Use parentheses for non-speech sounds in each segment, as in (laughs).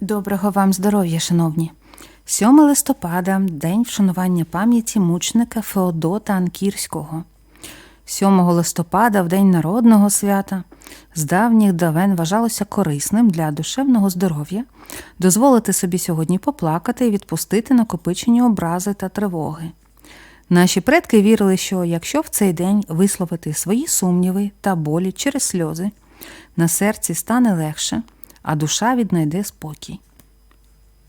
Доброго вам здоров'я, шановні! 7 листопада день вшанування пам'яті мучника Феодота Анкірського. 7 листопада, в день народного свята, з давніх давен вважалося корисним для душевного здоров'я дозволити собі сьогодні поплакати і відпустити накопичені образи та тривоги. Наші предки вірили, що якщо в цей день висловити свої сумніви та болі через сльози, на серці стане легше, а душа віднайде спокій.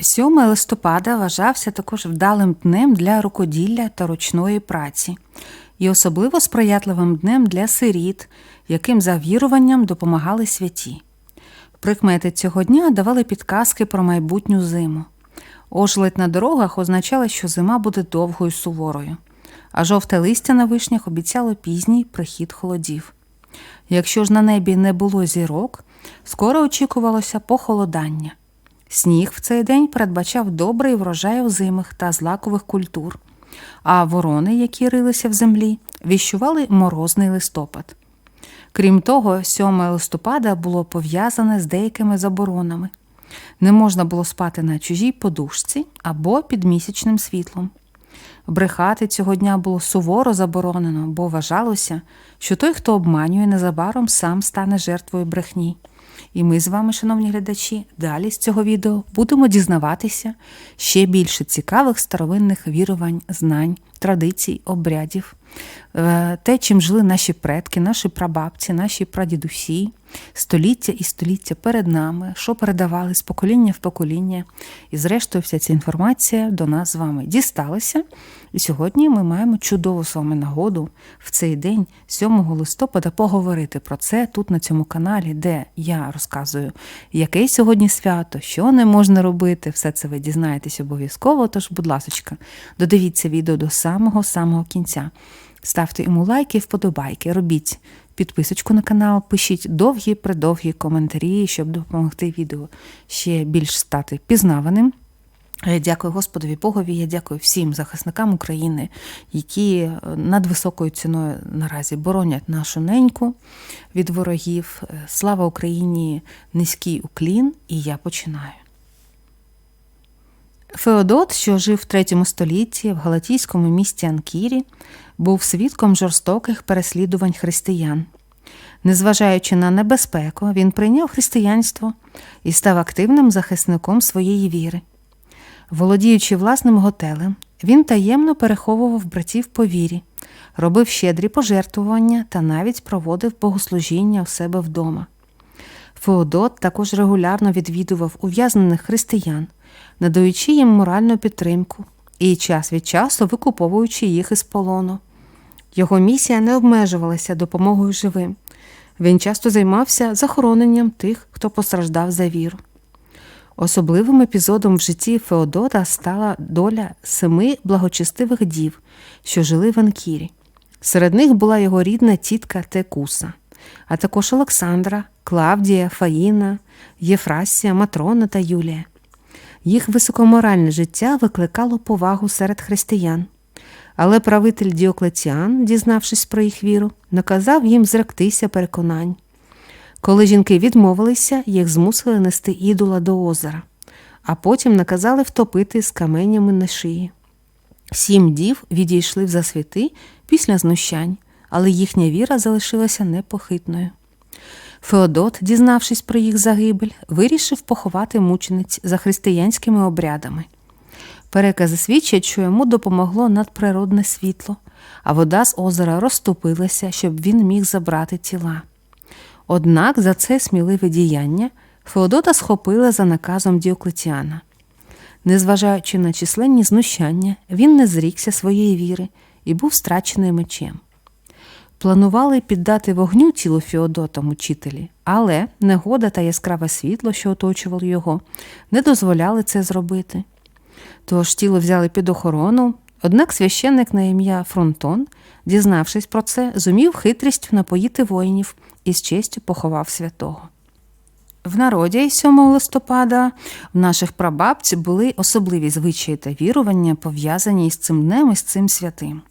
7 листопада вважався також вдалим днем для рукоділля та ручної праці, і особливо сприятливим днем для сиріт, яким за віруванням допомагали святі. Прикмети цього дня давали підказки про майбутню зиму. Ожледь на дорогах означало, що зима буде довгою суворою, а жовте листя на вишнях обіцяло пізній прихід холодів. Якщо ж на небі не було зірок, скоро очікувалося похолодання. Сніг в цей день передбачав добрий врожай озимих та злакових культур, а ворони, які рилися в землі, віщували морозний листопад. Крім того, 7 листопада було пов'язане з деякими заборонами. Не можна було спати на чужій подушці або під місячним світлом. Брехати цього дня було суворо заборонено, бо вважалося, що той, хто обманює, незабаром сам стане жертвою брехні. І ми з вами, шановні глядачі, далі з цього відео будемо дізнаватися ще більше цікавих старовинних вірувань, знань, традицій, обрядів, е, те, чим жили наші предки, наші прабабці, наші прадідусі, століття і століття перед нами, що передавали з покоління в покоління. І, зрештою, вся ця інформація до нас з вами дісталася. І сьогодні ми маємо чудову з вами нагоду в цей день, 7 листопада, поговорити про це тут на цьому каналі, де я розказую, яке сьогодні свято, що не можна робити. Все це ви дізнаєтесь обов'язково. Тож, будь ласка, додивіться відео до самого-самого кінця. Ставте йому лайки, вподобайки, робіть підписочку на канал, пишіть довгі-предовгі коментарі, щоб допомогти відео ще більш стати пізнаваним. Я Дякую Господові Богові, я дякую всім захисникам України, які над високою ціною наразі боронять нашу неньку від ворогів. Слава Україні! Низький уклін, і я починаю. Феодот, що жив в третьому столітті в галатійському місті Анкірі, був свідком жорстоких переслідувань християн. Незважаючи на небезпеку, він прийняв християнство і став активним захисником своєї віри. Володіючи власним готелем, він таємно переховував братів по вірі, робив щедрі пожертвування та навіть проводив богослужіння у себе вдома. Феодот також регулярно відвідував ув'язнених християн, надаючи їм моральну підтримку і час від часу викуповуючи їх із полону. Його місія не обмежувалася допомогою живим. Він часто займався захороненням тих, хто постраждав за віру. Особливим епізодом в житті Феодота стала доля семи благочестивих дів, що жили в Анкірі. Серед них була його рідна тітка Текуса, а також Олександра, Клавдія, Фаїна, Єфрасія, Матрона та Юлія. Їх високоморальне життя викликало повагу серед християн. Але правитель Діоклетіан, дізнавшись про їх віру, наказав їм зректися переконань. Коли жінки відмовилися, їх змусили нести ідола до озера, а потім наказали втопити з каменями на шиї. Сім дів відійшли в засвіти після знущань, але їхня віра залишилася непохитною. Феодот, дізнавшись про їх загибель, вирішив поховати мучениць за християнськими обрядами. Перекази свідчать, що йому допомогло надприродне світло, а вода з озера розтопилася, щоб він міг забрати тіла. Однак за це сміливе діяння Феодота схопили за наказом Діоклетіана. Незважаючи на численні знущання, він не зрікся своєї віри і був страчений мечем. Планували піддати вогню тіло Феодота мучителі, але негода та яскраве світло, що оточувало його, не дозволяли це зробити. Тож тіло взяли під охорону, однак священник на ім'я Фронтон, дізнавшись про це, зумів хитрістю напоїти воїнів і з честю поховав святого. В народі 7 листопада в наших прабабців були особливі звичаї та вірування, пов'язані із цим днем і з цим святим.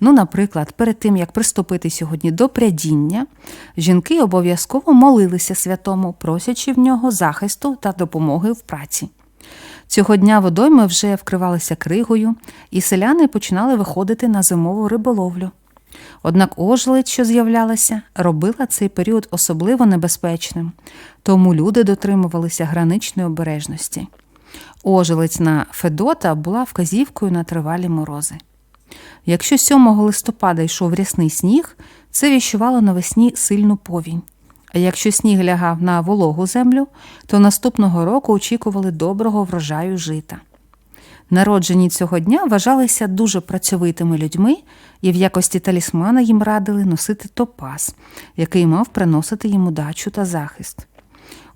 Ну, наприклад, перед тим як приступити сьогодні до прядіння, жінки обов'язково молилися святому, просячи в нього захисту та допомоги в праці. Цього дня водойми вже вкривалися кригою, і селяни починали виходити на зимову риболовлю. Однак ожеледь, що з'являлася, робила цей період особливо небезпечним, тому люди дотримувалися граничної обережності. Ожеледь на Федота була вказівкою на тривалі морози. Якщо 7 листопада йшов рясний сніг, це віщувало навесні сильну повінь. Якщо сніг лягав на вологу землю, то наступного року очікували доброго врожаю жита. Народжені цього дня вважалися дуже працьовитими людьми і в якості талісмана їм радили носити топаз, який мав приносити їм удачу та захист.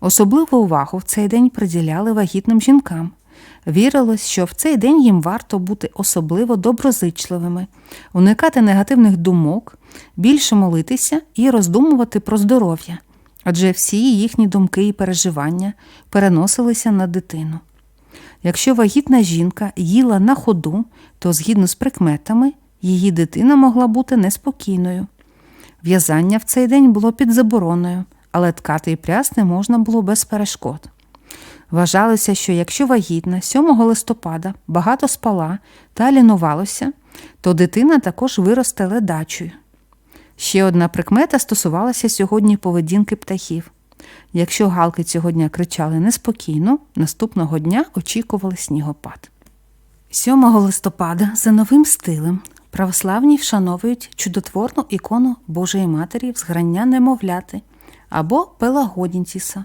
Особливу увагу в цей день приділяли вагітним жінкам. Вірилось, що в цей день їм варто бути особливо доброзичливими, уникати негативних думок, більше молитися і роздумувати про здоров'я, адже всі їхні думки і переживання переносилися на дитину. Якщо вагітна жінка їла на ходу, то згідно з прикметами її дитина могла бути неспокійною. В'язання в цей день було під забороною, але ткати і прясти можна було без перешкод. Вважалося, що якщо вагітна 7 листопада багато спала та лінувалося, то дитина також виросте ледачою. Ще одна прикмета стосувалася сьогодні поведінки птахів. Якщо галки цього дня кричали неспокійно, наступного дня очікували снігопад. 7 листопада за новим стилем православні вшановують чудотворну ікону Божої Матері в зграння немовляти або Пелагодінтіса.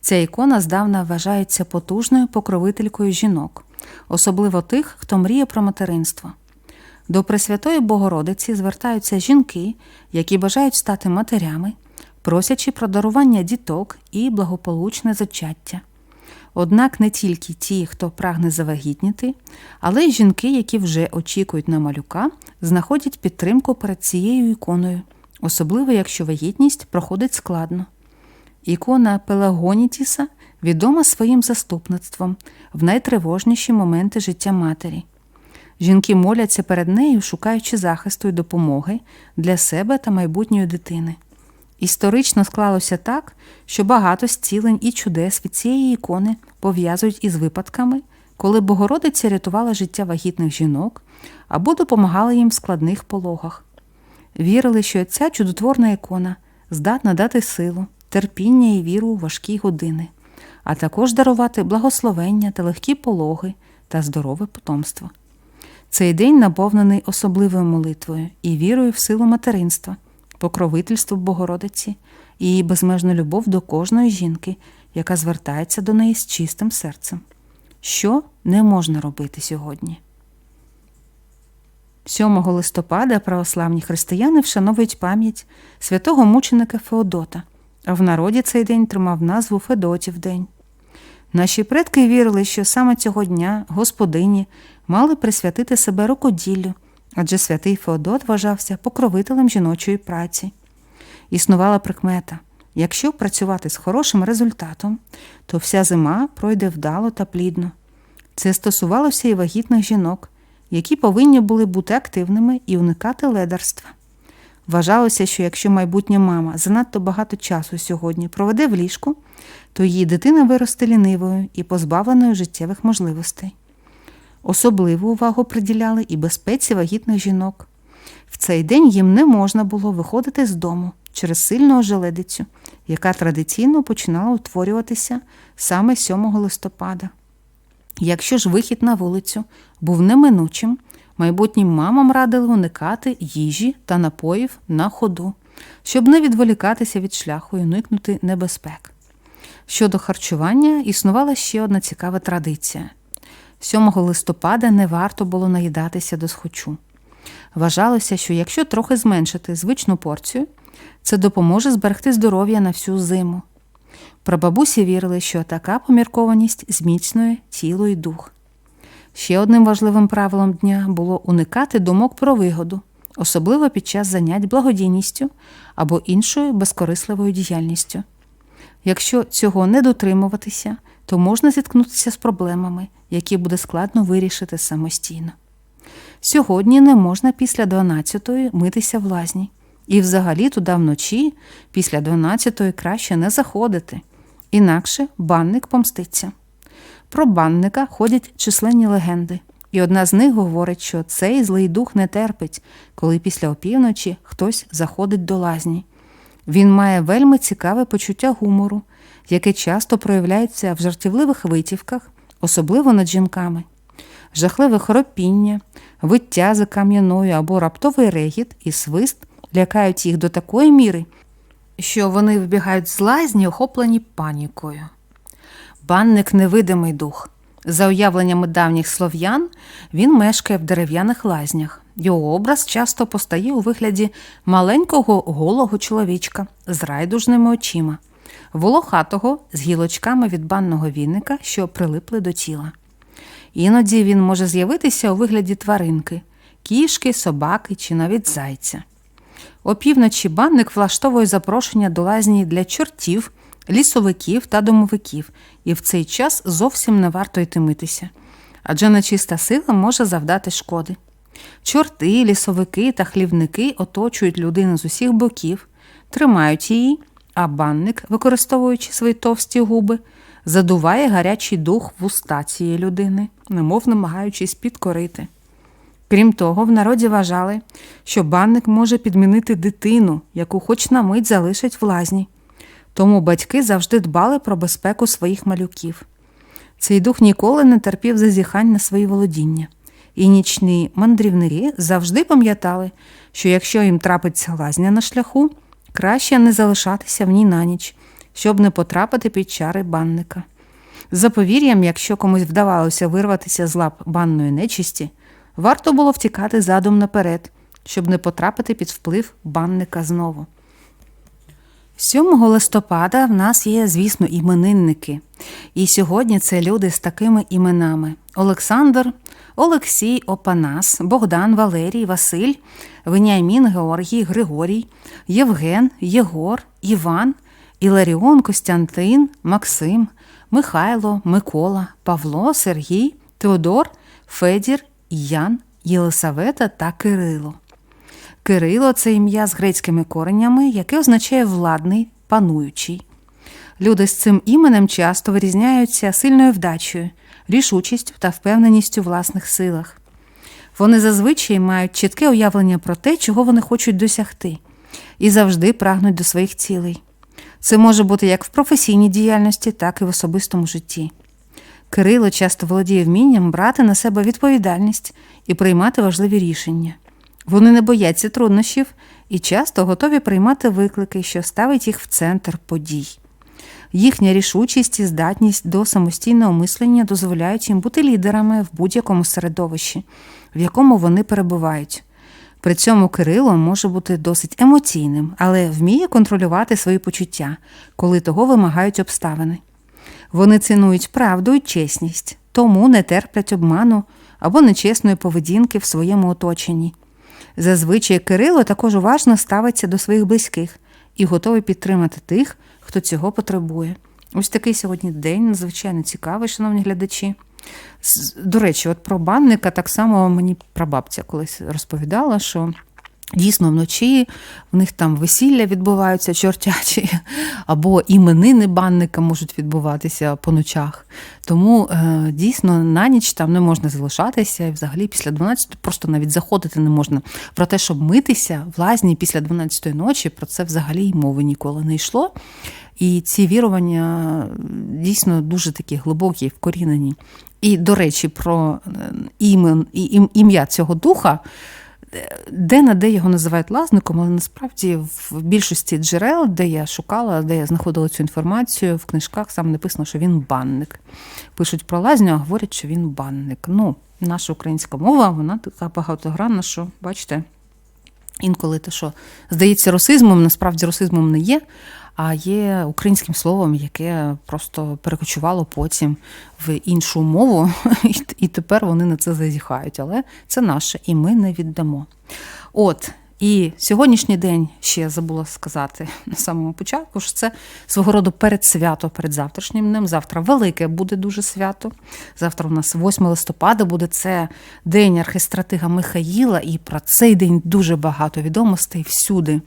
Ця ікона здавна вважається потужною покровителькою жінок, особливо тих, хто мріє про материнство. До Пресвятої Богородиці звертаються жінки, які бажають стати матерями, просячи про дарування діток і благополучне зачаття. Однак не тільки ті, хто прагне завагітніти, але й жінки, які вже очікують на малюка, знаходять підтримку перед цією іконою, особливо якщо вагітність проходить складно. Ікона Пелагонітіса відома своїм заступництвом в найтривожніші моменти життя матері. Жінки моляться перед нею, шукаючи захисту і допомоги для себе та майбутньої дитини. Історично склалося так, що багато зцілень і чудес від цієї ікони пов'язують із випадками, коли Богородиця рятувала життя вагітних жінок або допомагала їм в складних пологах. Вірили, що ця чудотворна ікона здатна дати силу, терпіння і віру у важкі години, а також дарувати благословення та легкі пологи та здорове потомство. Цей день наповнений особливою молитвою і вірою в силу материнства, покровительство Богородиці і її безмежну любов до кожної жінки, яка звертається до неї з чистим серцем. Що не можна робити сьогодні? 7 листопада православні християни вшановують пам'ять святого мученика Феодота, а в народі цей день тримав назву Федотів день. Наші предки вірили, що саме цього дня господині мали присвятити себе рукоділлю, адже святий Феодот вважався покровителем жіночої праці. Існувала прикмета якщо працювати з хорошим результатом, то вся зима пройде вдало та плідно. Це стосувалося і вагітних жінок, які повинні були бути активними і уникати ледарства. Вважалося, що якщо майбутня мама занадто багато часу сьогодні проведе в ліжку, то її дитина виросте лінивою і позбавленою життєвих можливостей. Особливу увагу приділяли і безпеці вагітних жінок. В цей день їм не можна було виходити з дому через сильну ожеледицю, яка традиційно починала утворюватися саме 7 листопада. Якщо ж вихід на вулицю був неминучим, майбутнім мамам радили уникати їжі та напоїв на ходу, щоб не відволікатися від шляху і уникнути небезпек. Щодо харчування існувала ще одна цікава традиція. 7 листопада не варто було наїдатися до схочу. Вважалося, що якщо трохи зменшити звичну порцію, це допоможе зберегти здоров'я на всю зиму. Прабабусі вірили, що така поміркованість зміцнює тіло і дух. Ще одним важливим правилом дня було уникати думок про вигоду, особливо під час занять благодійністю або іншою безкорисливою діяльністю. Якщо цього не дотримуватися, то можна зіткнутися з проблемами, які буде складно вирішити самостійно. Сьогодні не можна після 12-ї митися в лазні. І взагалі туди вночі після 12-ї краще не заходити, інакше банник помститься. Про банника ходять численні легенди, і одна з них говорить, що цей злий дух не терпить, коли після опівночі хтось заходить до лазні. Він має вельми цікаве почуття гумору, яке часто проявляється в жартівливих витівках, особливо над жінками. Жахливе хропіння, виття за кам'яною або раптовий регіт і свист лякають їх до такої міри, що вони вбігають з лазні, охоплені панікою. Банник невидимий дух. За уявленнями давніх слов'ян, він мешкає в дерев'яних лазнях. Його образ часто постає у вигляді маленького голого чоловічка з райдужними очима, волохатого з гілочками від банного віника, що прилипли до тіла. Іноді він може з'явитися у вигляді тваринки кішки, собаки чи навіть зайця. Опівночі банник влаштовує запрошення до лазні для чортів, лісовиків та домовиків, і в цей час зовсім не варто йти митися, адже нечиста сила може завдати шкоди. Чорти, лісовики та хлівники оточують людину з усіх боків, тримають її, а банник, використовуючи свої товсті губи, задуває гарячий дух в уста цієї людини, немов намагаючись підкорити. Крім того, в народі вважали, що банник може підмінити дитину, яку хоч на мить залишать в лазні. Тому батьки завжди дбали про безпеку своїх малюків. Цей дух ніколи не терпів зазіхань на свої володіння, і нічні мандрівники завжди пам'ятали, що якщо їм трапиться лазня на шляху, краще не залишатися в ній на ніч, щоб не потрапити під чари банника. За повір'ям, якщо комусь вдавалося вирватися з лап банної нечисті, варто було втікати задом наперед, щоб не потрапити під вплив банника знову. 7 листопада в нас є, звісно, іменинники. І сьогодні це люди з такими іменами: Олександр, Олексій, Опанас, Богдан, Валерій, Василь, Веніамін, Георгій, Григорій, Євген, Єгор, Іван, Іларіон, Костянтин, Максим, Михайло, Микола, Павло, Сергій, Теодор, Федір, Ян, Єлисавета та Кирило. Кирило це ім'я з грецькими коренями, яке означає владний, пануючий. Люди з цим іменем часто вирізняються сильною вдачею, рішучістю та впевненістю в власних силах. Вони зазвичай мають чітке уявлення про те, чого вони хочуть досягти, і завжди прагнуть до своїх цілей. Це може бути як в професійній діяльності, так і в особистому житті. Кирило часто володіє вмінням брати на себе відповідальність і приймати важливі рішення. Вони не бояться труднощів і часто готові приймати виклики, що ставить їх в центр подій. Їхня рішучість і здатність до самостійного мислення дозволяють їм бути лідерами в будь-якому середовищі, в якому вони перебувають. При цьому Кирило може бути досить емоційним, але вміє контролювати свої почуття, коли того вимагають обставини. Вони цінують правду і чесність, тому не терплять обману або нечесної поведінки в своєму оточенні. Зазвичай Кирило також уважно ставиться до своїх близьких і готовий підтримати тих, хто цього потребує. Ось такий сьогодні день надзвичайно цікавий, шановні глядачі. До речі, от про банника так само мені прабабця колись розповідала, що дійсно вночі в них там весілля відбуваються чортячі, (laughs) або іменини банника можуть відбуватися по ночах. Тому е, дійсно на ніч там не можна залишатися, і взагалі після 12 просто навіть заходити не можна. Про те, щоб митися в лазні після 12 ночі, про це взагалі й мови ніколи не йшло. І ці вірування дійсно дуже такі глибокі, вкорінені. І, до речі, про імен, ім'я цього духа, де на де його називають лазником, але насправді в більшості джерел, де я шукала, де я знаходила цю інформацію, в книжках саме написано, що він банник. Пишуть про лазню, а говорять, що він банник. Ну, наша українська мова, вона така багатогранна, що, бачите, інколи те, що здається русизмом, насправді русизмом не є а є українським словом, яке просто перекочувало потім в іншу мову, (laughs) і тепер вони на це зазіхають. Але це наше, і ми не віддамо. От, І сьогоднішній день ще забула сказати (laughs) на самому початку, що це свого роду передсвято перед завтрашнім днем. Завтра велике буде дуже свято. Завтра у нас 8 листопада буде це день архистратига Михаїла, і про цей день дуже багато відомостей всюди.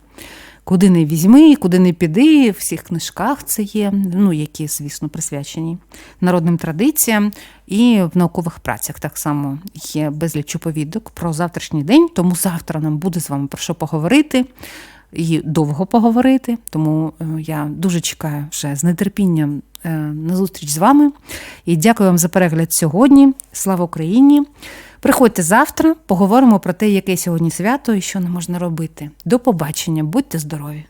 Куди не візьми, куди не піди, в всіх книжках це є, ну які, звісно, присвячені народним традиціям, і в наукових працях так само є безліч оповідок про завтрашній день. Тому завтра нам буде з вами про що поговорити і довго поговорити. Тому е, я дуже чекаю вже з нетерпінням е, на зустріч з вами. І дякую вам за перегляд сьогодні. Слава Україні! Приходьте завтра, поговоримо про те, яке сьогодні свято і що не можна робити. До побачення, будьте здорові!